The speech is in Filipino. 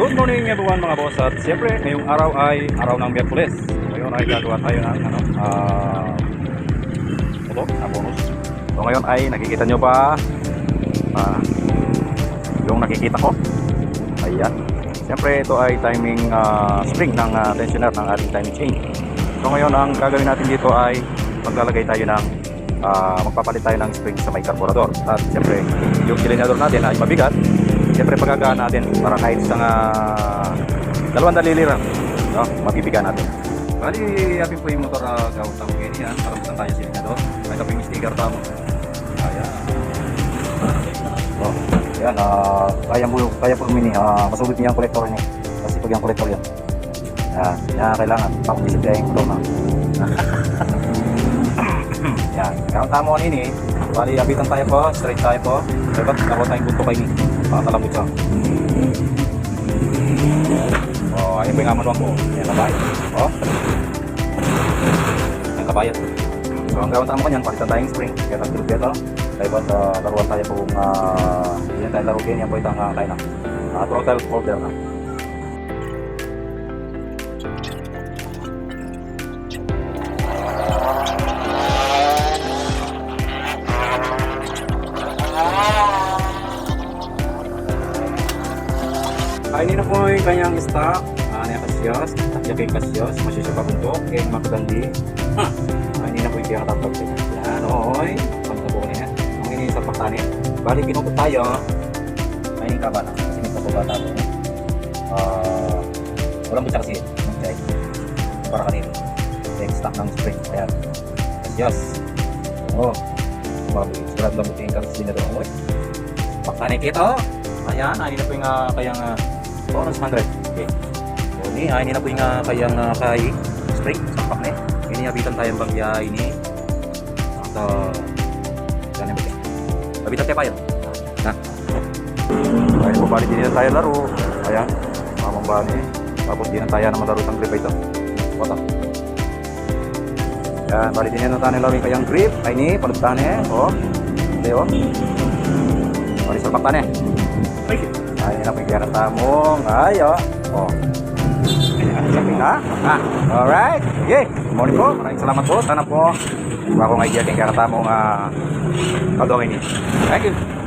Good morning everyone mga boss at siyempre ngayong araw ay araw ng Miyerkules. Ngayon ay gagawa tayo ng ano, ah, ito, na bonus. So ngayon ay nakikita nyo ba ah, yung nakikita ko? Ayan. Siyempre ito ay timing ah, spring ng ah, tensioner ng ating timing chain. So ngayon ang gagawin natin dito ay maglalagay tayo ng ah, magpapalit tayo ng spring sa may carburetor. At siyempre yung silinador natin ay mabigat Siyempre pagagaan natin para kahit isang uh, dalawang dalili lang, no? mabibigan natin. Bali, yapin po yung motor na gawin tamo ngayon yan. Para masan tayo sila na doon. May kaping sticker tamo. Ayan. Oh, yan, ah, kaya mo, kaya po mini, ah, masubit niya ang kolektor niya. Kasi pag yung kolektor yan. Yan, yan kailangan. Pakudisip kaya yung motor na. yan, kaya tamo ini. Bali, abitan tayo po, straight tayo po. Dapat ako tayong bunto kayo ni. Pakatalambot siya. Oh, ayun ba yung amanuan ko? Yan, kabayan. Oh. Yan, kabayan. So, ang gawin tamo kanyan, palitan tayong spring. Kaya nag-group dito. Kaya ba sa laruan tayo kung uh, yan tayo laro yan po itang uh. Uh, throttle holder na. Ay, hindi na po yung kanyang stock. Ah, uh, kasyos. Takya kay kasyos. Masya siya pabuntok. Kaya makagandi. Ha! Na po yung kaya katapag siya. Yan, oy. Pagtabo niya. Ang ini sa paktani. Bali, pinupot tayo. Ay, hindi ka ba na? Kasi may kapaba tayo. Ah, walang butsa kasi. Okay. Para. Kaya yung stock ng spring. Ayan. Kasyos. Oo. Baboy. Surat lang buti yung kasi na doon. Oy. Paktani kita. Ayan, ay, hindi na po yung uh, kayang uh, bonus 100. Okay. So, ni, ay, hindi na po yung uh, kayang uh, kay spring. Sampak na eh. Ini habitan tayo bang ya ini. At, uh, ganyan ba Habitan tayo pa yun. Na. Ay, bumalik din na tayo laro. Ayan. Mamang bali. Tapos di na tayo na malaro ng grip ito. Wata. Yan, balik din na tayo laro yung kayang grip. Ay ni, palugtan eh. Oh. Hindi oh. Balik sa paktan eh. Ay, na pagkira tamong. Ayo. Oh. Sabi na. Ah, alright. Okay. Good morning po. Maraming salamat po. Sana po. Bago nga idea kay kira tamong uh, pagawin niyo. Thank you.